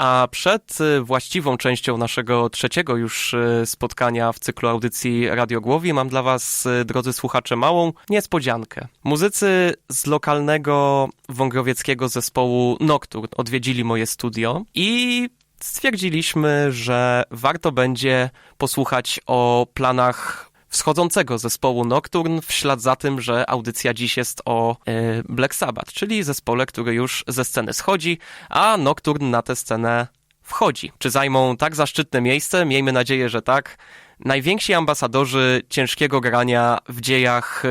A przed y, właściwą częścią naszego trzeciego już y, spotkania w cyklu audycji Radio Głowi mam dla Was, y, drodzy słuchacze, małą niespodziankę. Muzycy z lokalnego wągrowieckiego zespołu Nocturne odwiedzili moje studio i stwierdziliśmy, że warto będzie posłuchać o planach wschodzącego zespołu Nocturne w ślad za tym, że audycja dziś jest o e, Black Sabbath, czyli zespole, który już ze sceny schodzi, a Nocturne na tę scenę wchodzi. Czy zajmą tak zaszczytne miejsce? Miejmy nadzieję, że tak. Najwięksi ambasadorzy ciężkiego grania w dziejach e,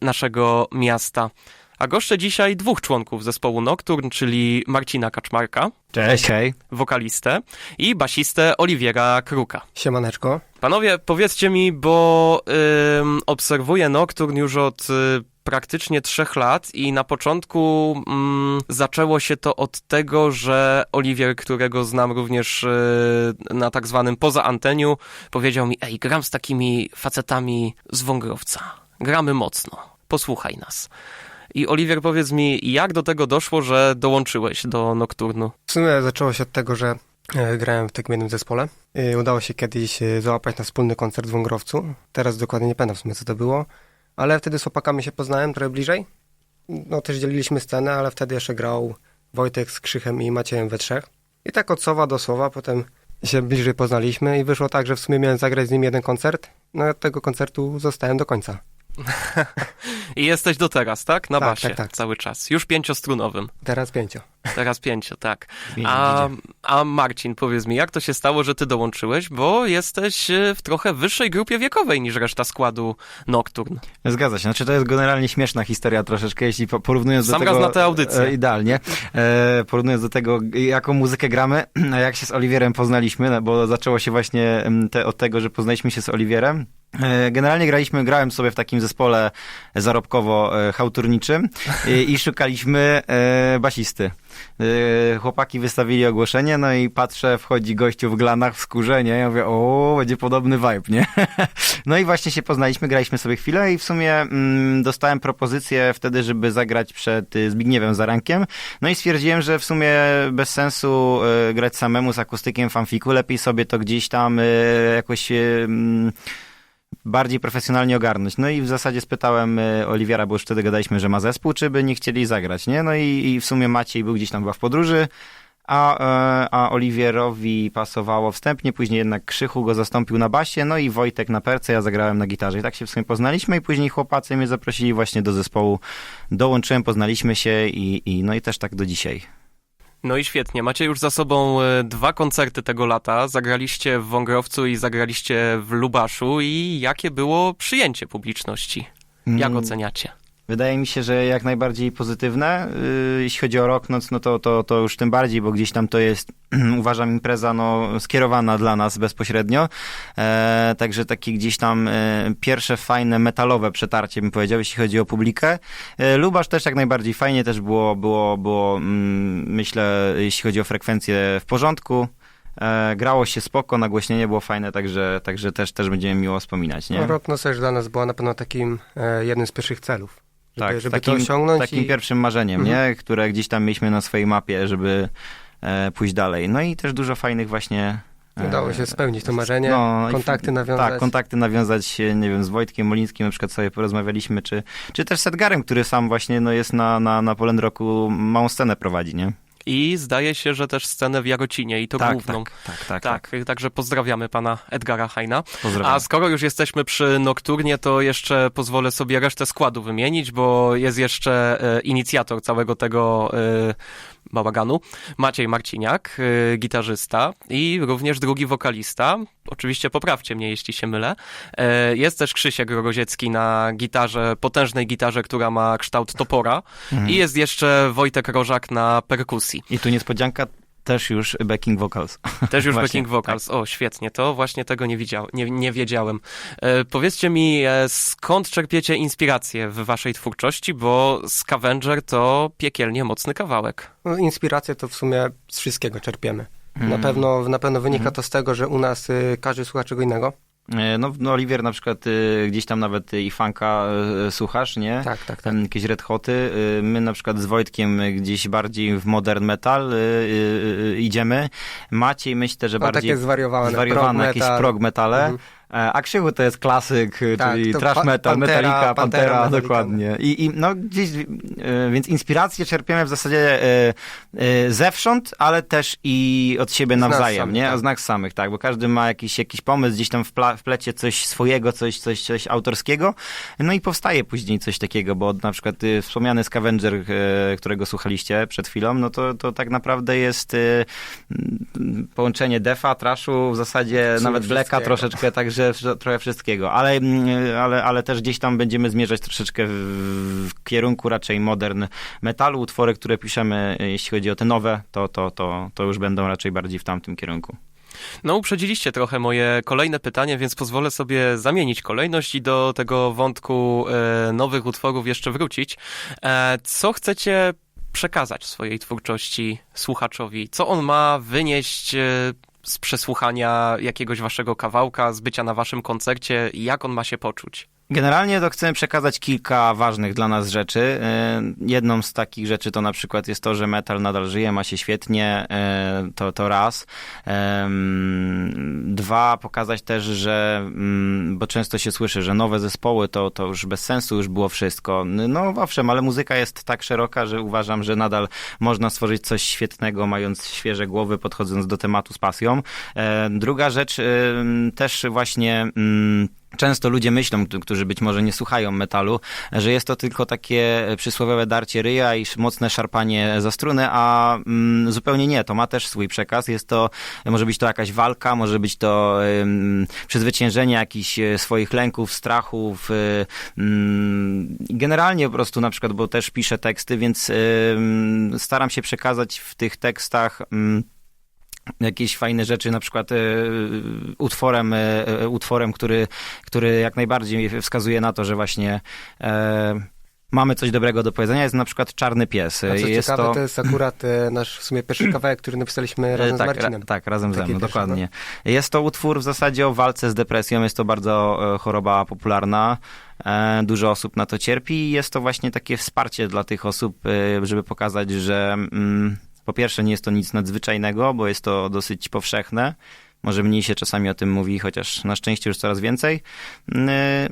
naszego miasta. A goszczę dzisiaj dwóch członków zespołu Nocturne, czyli Marcina Kaczmarka, Cześć, hej. wokalistę, i basistę Oliwiera Kruka. Siemaneczko. Panowie, powiedzcie mi, bo obserwuję Nocturne już od y, praktycznie trzech lat i na początku ym, zaczęło się to od tego, że Oliwier, którego znam również y, na tak zwanym poza anteniu, powiedział mi, ej, gram z takimi facetami z Wągrowca. Gramy mocno. Posłuchaj nas. I Oliwier, powiedz mi, jak do tego doszło, że dołączyłeś do Nocturnu? W sumie zaczęło się od tego, że grałem w takim jednym zespole. E, udało się kiedyś e, załapać na wspólny koncert w Wągrowcu. Teraz dokładnie nie pamiętam w sumie co to było, ale wtedy z chłopakami się poznałem trochę bliżej. No też dzieliliśmy scenę, ale wtedy jeszcze grał Wojtek z Krzychem i Maciejem we trzech. I tak od słowa do słowa potem się bliżej poznaliśmy i wyszło tak, że w sumie miałem zagrać z nimi jeden koncert. No i od tego koncertu zostałem do końca. I jesteś do teraz, tak? Na Tak, basie tak, tak. cały czas. Już pięciostrunowym. Teraz pięcio. Teraz pięcio, tak. A, a Marcin, powiedz mi, jak to się stało, że ty dołączyłeś? Bo jesteś e, w trochę wyższej grupie wiekowej niż reszta składu Nocturne. Zgadza się. Znaczy, to jest generalnie śmieszna historia troszeczkę, jeśli po- porównując Sam do raz tego... na tę audycję. E, idealnie. E, porównując do tego, jaką muzykę gramy, a jak się z Oliwierem poznaliśmy, no, bo zaczęło się właśnie te, od tego, że poznaliśmy się z Oliwierem. E, Generalnie graliśmy, grałem sobie w takim zespole zarobkowo-hałturniczym i, i szukaliśmy e, basisty. E, Chłopaki wystawili ogłoszenie, no i patrzę, wchodzi gościu w glanach, w skórze, nie? Ja mówię, o, będzie podobny vibe, nie? No i właśnie się poznaliśmy, graliśmy sobie chwilę i w sumie mm, dostałem propozycję wtedy, żeby zagrać przed y, Zbigniewem Zarankiem. No i stwierdziłem, że w sumie bez sensu y, grać samemu z akustykiem fanfiku, lepiej sobie to gdzieś tam y, jakoś... Y, mm, bardziej profesjonalnie ogarnąć. No i w zasadzie spytałem y, Oliwiera, bo już wtedy gadaliśmy, że ma zespół, czy by nie chcieli zagrać, nie? No i, i w sumie Maciej był gdzieś tam chyba w podróży, a, e, a Oliwierowi pasowało wstępnie, później jednak Krzychu go zastąpił na basie, no i Wojtek na perce, ja zagrałem na gitarze. I tak się w sumie poznaliśmy i później chłopacy mnie zaprosili właśnie do zespołu. Dołączyłem, poznaliśmy się i, i no i też tak do dzisiaj. No i świetnie. Macie już za sobą e, dwa koncerty tego lata. Zagraliście w Wągrowcu i zagraliście w Lubaszu. I jakie było przyjęcie publiczności? Jak Mm, oceniacie? Wydaje mi się, że jak najbardziej pozytywne. Yy, jeśli chodzi o rok, noc, no to, to, to już tym bardziej, bo gdzieś tam to jest, uważam, impreza no, skierowana dla nas bezpośrednio. E, także takie gdzieś tam e, pierwsze fajne metalowe przetarcie, bym powiedział, jeśli chodzi o publikę. E, Lubasz też jak najbardziej fajnie, też było, było, było mm, myślę, jeśli chodzi o frekwencję w porządku. E, grało się spoko, nagłośnienie było fajne, także, także też, też będziemy miło wspominać, nie? No, No też dla nas była na pewno takim e, jednym z pierwszych celów. Żeby, Tak, żeby takim, to osiągnąć takim i... pierwszym marzeniem, Mhm. nie? Które gdzieś tam mieliśmy na swojej mapie, żeby e, pójść dalej. No i też dużo fajnych właśnie... e, Udało się spełnić to marzenie, no kontakty nawiązać. Tak, kontakty nawiązać, nie wiem, z Wojtkiem Molińskim na przykład sobie porozmawialiśmy, czy, czy też z Edgarem, który sam właśnie no, jest na, na, na Poland Roku, małą scenę prowadzi, nie? I zdaje się, że też scenę w Jarocinie i to tak, główną. tak, tak, tak, Tak, także pozdrawiamy pana Edgara Hajna. Pozdrawiam. A skoro już jesteśmy przy Nocturnie, to jeszcze pozwolę sobie resztę składu wymienić, bo jest jeszcze e, inicjator całego tego e, bałaganu, Maciej Marciniak, e, gitarzysta i również drugi wokalista. Oczywiście poprawcie mnie, jeśli się mylę. E, jest też Krzysiek Rogoziecki na gitarze, potężnej gitarze, która ma kształt topora Mhm. i jest jeszcze Wojtek Rożak na perkusji. I tu niespodzianka, też już backing vocals. Też już Właśnie, backing vocals. O, świetnie, to właśnie tego nie, widział, nie, nie wiedziałem. E, powiedzcie mi, e, skąd czerpiecie inspirację w waszej twórczości, bo Scavenger to piekielnie mocny kawałek. No, inspirację to w sumie z wszystkiego czerpiemy. Mm. Na pewno, na pewno wynika Mhm. to z tego, że u nas y, każdy słucha czego innego. E, No, no Oliwier na przykład y, gdzieś tam nawet i funka y, słuchasz, nie? Tak, tak, tak. Tam jakieś red hoty. Y, My na przykład z Wojtkiem gdzieś bardziej w modern metal idziemy. Maciej myślę, że No, bardziej takie zwariowane, zwariowane prog jakieś metal. prog metale. Mhm. E, A Krzychu to jest klasyk, y, Tak, czyli trash metal, Pantera, Metallica, Pantera, Pantera, dokładnie. I, I no gdzieś, y, więc inspiracje czerpiemy w zasadzie y, zewsząd, ale też i od siebie nawzajem, samych, nie? tak. Z nas samych, tak, bo każdy ma jakiś, jakiś pomysł, gdzieś tam wpla- wplecie coś swojego, coś, coś, coś autorskiego, no i powstaje później coś takiego, bo na przykład wspomniany Scavenger, którego słuchaliście przed chwilą, no to, to tak naprawdę jest połączenie defa, trashu, w zasadzie nawet wszystkiego. troszeczkę, także wsz- trochę wszystkiego, ale, mm, ale, ale też gdzieś tam będziemy zmierzać troszeczkę w, kierunku raczej modern metalu, utwory, które piszemy, y, jeśli chodzi o te nowe, to, to, to, to już będą raczej bardziej w tamtym kierunku. No, uprzedziliście trochę moje kolejne pytanie, więc pozwolę sobie zamienić kolejność i do tego wątku e, nowych utworów jeszcze wrócić. E, co chcecie przekazać swojej twórczości słuchaczowi? Co on ma wynieść e, z przesłuchania jakiegoś waszego kawałka, z bycia na waszym koncercie? Jak on ma się poczuć? Generalnie to chcemy przekazać kilka ważnych dla nas rzeczy. E, Jedną z takich rzeczy to na przykład jest to, że metal nadal żyje, ma się świetnie, e, to, to raz. Dwa, pokazać też, że, mm, bo często się słyszy, że nowe zespoły to, to już bez sensu, już było wszystko. No owszem, ale muzyka jest tak szeroka, że uważam, że nadal można stworzyć coś świetnego, mając świeże głowy, podchodząc do tematu z pasją. E, Druga rzecz, em, też właśnie... mm, Często ludzie myślą, którzy być może nie słuchają metalu, że jest to tylko takie przysłowiowe darcie ryja i mocne szarpanie za strunę, a mm, zupełnie nie. To ma też swój przekaz. Jest to, może być to jakaś walka, może być to ym, przezwyciężenie jakichś e, swoich lęków, strachów. y, ym, generalnie po prostu na przykład, bo też piszę teksty, więc staram się przekazać w tych tekstach ym, jakieś fajne rzeczy, na przykład e, utworem, e, e, utworem który, który jak najbardziej wskazuje na to, że właśnie e, mamy coś dobrego do powiedzenia, jest na przykład Czarny Pies. A co jest ciekawe, to... jest akurat e, nasz w sumie pierwszy kawałek, który napisaliśmy razem E, z tak, Marcinem. ra, tak, razem ze Taki mną, pierwszy, dokładnie. Jest to utwór w zasadzie o walce z depresją, jest to bardzo choroba popularna. Dużo osób na to cierpi i jest to właśnie takie wsparcie dla tych osób, żeby pokazać, że mm, po pierwsze nie jest to nic nadzwyczajnego, bo jest to dosyć powszechne. Może mniej się czasami o tym mówi, chociaż na szczęście już coraz więcej. E,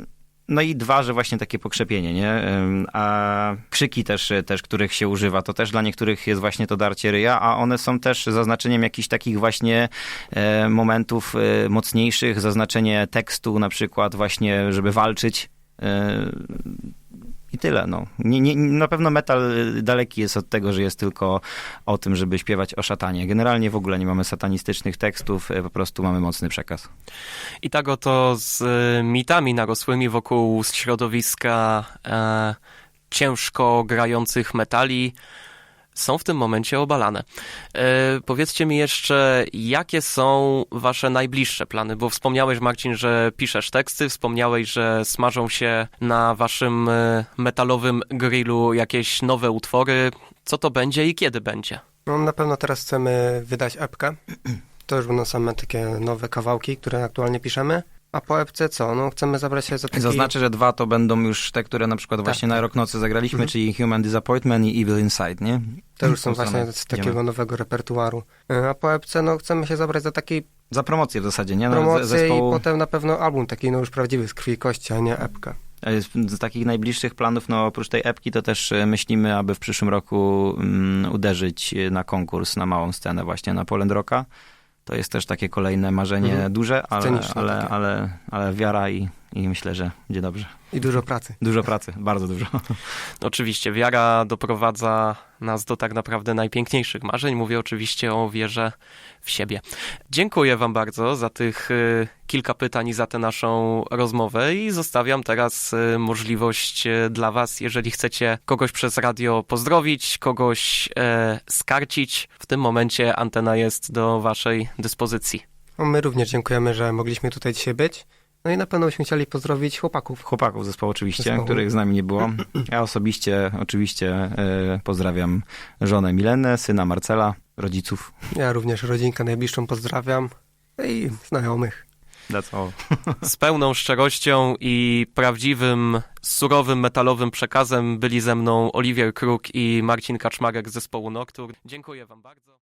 No i dwa, że właśnie takie pokrzepienie, nie? Ym, A krzyki też, też, których się używa, to też dla niektórych jest właśnie to darcie ryja, a one są też zaznaczeniem jakichś takich właśnie e, momentów e, mocniejszych, zaznaczenie tekstu na przykład właśnie, żeby walczyć. I tyle, no. Nie, nie, na pewno metal e, daleki jest od tego, że jest tylko o tym, żeby śpiewać o szatanie. Generalnie w ogóle nie mamy satanistycznych tekstów, e, po prostu mamy mocny przekaz. I tak oto z e, mitami narosłymi wokół środowiska e, ciężko grających metali są w tym momencie obalane. E, powiedzcie mi jeszcze, jakie są wasze najbliższe plany? Bo wspomniałeś, Marcin, że piszesz teksty, wspomniałeś, że smażą się na waszym e, metalowym grillu jakieś nowe utwory. Co to będzie i kiedy będzie? No, na pewno teraz chcemy wydać epkę. To już będą same takie nowe kawałki, które aktualnie piszemy. A po epce co? No chcemy zabrać się za taki... Zaznaczę, że dwa to będą już te, które na przykład właśnie na Rok Nocy zagraliśmy, Mhm. czyli Human Disappointment i Evil Inside, nie? To już są same właśnie z idziemy. takiego nowego repertuaru. E, A po epce no chcemy się zabrać za takiej Za promocję w zasadzie, nie? No, promocję zespołu, i potem na pewno album taki no już prawdziwy z krwi i kości, a nie epka. z, z takich najbliższych planów, no oprócz tej epki, to też e, myślimy, aby w przyszłym roku mm, uderzyć e, na konkurs, na małą scenę właśnie na Poland Rocka. To jest też takie kolejne marzenie Mhm. duże, ale, ale, ale, ale wiara i, i myślę, że będzie dobrze. I dużo pracy. Dużo pracy, bardzo dużo. Oczywiście, wiara doprowadza nas do tak naprawdę najpiękniejszych marzeń. Mówię oczywiście o wierze w siebie. Dziękuję Wam bardzo za tych y, kilka pytań i za tę naszą rozmowę i zostawiam teraz y, możliwość y, dla Was, jeżeli chcecie kogoś przez radio pozdrowić, kogoś e, skarcić. W tym momencie antena jest do Waszej dyspozycji. My również dziękujemy, że mogliśmy tutaj dzisiaj być. No i na pewno byśmy chcieli pozdrowić chłopaków. Chłopaków zespołu oczywiście, Zespołu. których z nami nie było. Ja osobiście oczywiście e, pozdrawiam żonę Milenę, syna Marcela, rodziców. Ja również rodzinkę najbliższą pozdrawiam. No i znajomych. That's all. Z pełną szczerością i prawdziwym, surowym, metalowym przekazem byli ze mną Oliwier Kruk i Marcin Kaczmarek z zespołu Noctur. Dziękuję wam bardzo.